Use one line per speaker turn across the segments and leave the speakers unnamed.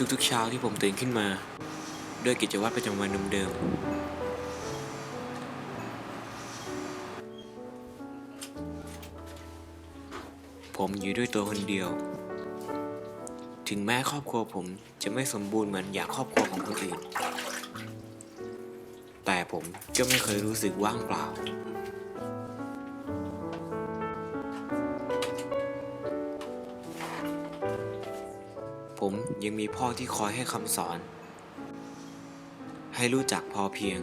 ทุกๆเช้าที่ผมตื่นขึ้นมา ด้วยกิจวัตรประจำวันเดิมๆ ผมอยู่ด้วยตัวคนเดียว ถึงแม้ครอบครัวผมจะไม่สมบูรณ์เหมือนอย่างครอบครัวของคนอื่น แต่ผมก็ไม่เคยรู้สึกว่างเปล่า ผมยังมีพ่อที่คอยให้คำสอน ให้รู้จักพอเพียง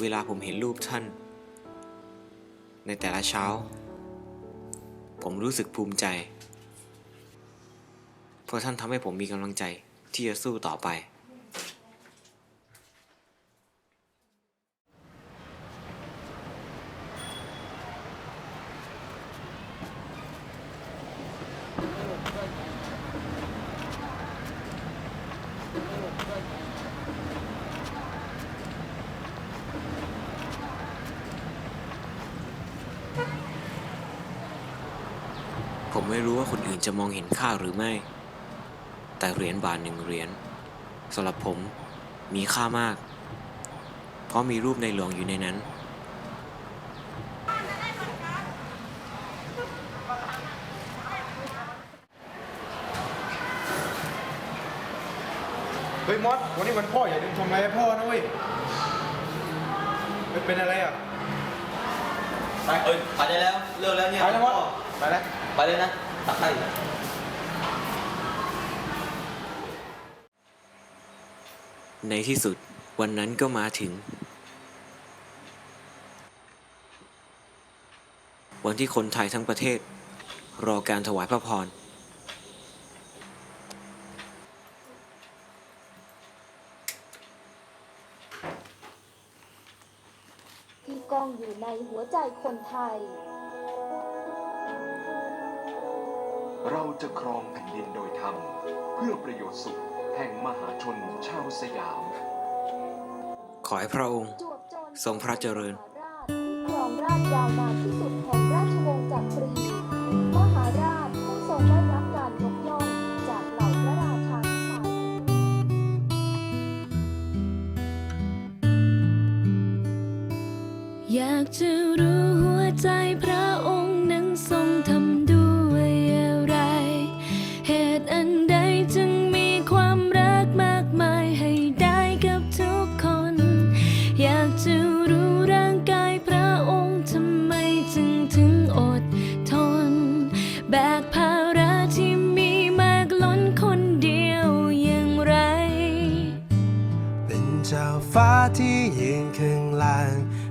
เวลาผมเห็นรูปท่าน ในแต่ละเช้า ผมรู้สึกภูมิใจ เพราะท่านทำให้ผมมีกำลังใจที่จะสู้ต่อไป ผมไม่รู้ว่าคนอื่นจะมองเห็นค่าหรือไม่ แต่เหรียญบาทหนึ่งเหรียญสำหรับผมมีค่ามาก เพราะมีรูปในหลวงอยู่ในนั้น
เฮ้ยมอสวันนี้วันพ่ออย่าลืมทำอะไรให้พ่อนะเว้ยเฮ้ยเป็นอะไรอะ
ไปเอ้ยไปได้แล้ว เลิกแล้วเนี่ย
ไปแล้วมอสไปแล้ว
ไปเลยนะตักให้
ในที่สุดวันนั้นก็มาถึง วันที่คนไทยทั้งประเทศ รอการถวายพระพร
ที่กล้องอยู่ในหัวใจคนไทย
เราจะครองแผ่นดินโดยธรรมเพื่อประโยชน์สุขแห่งมหาชนชาวสยาม
ขอให้พระองค์
จวบจน
ทรงพระเจริญ
มหาราชที่ครองราชยาวนานที่สุดแห่งราชวงศ์จักรี มหาราชผู้ทรงได้รับการยกย่องจากเหล่าพระราชาทั้งหลาย
อยากจะรู้หัวใจพระองค์นั้นทรงทำ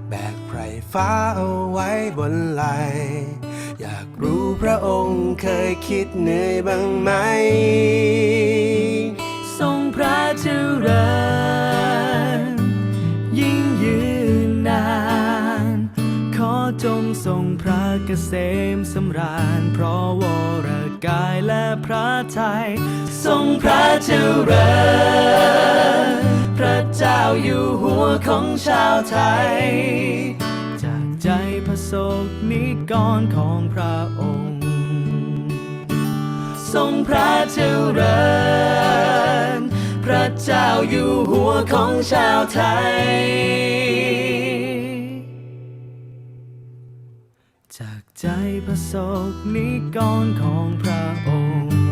แบกไพ
รฟ้าเอาไว้บนไหล อยากรู้พระองค์เคยคิดเหนื่อยบ้างไหม ทรงพระเจริญยิ่งยืนนาน ขอจงทรงพระเกษมสำราญ เพราะวรกายและพระทัยทรงพระเจริญ เจ้าอยู่หัวของชาวไทย จากใจพระสกนิกรของพระองค์ ทรงพระเจริญ พระเจ้าอยู่หัวของชาวไทย จากใจพระสกนิกรของพระองค์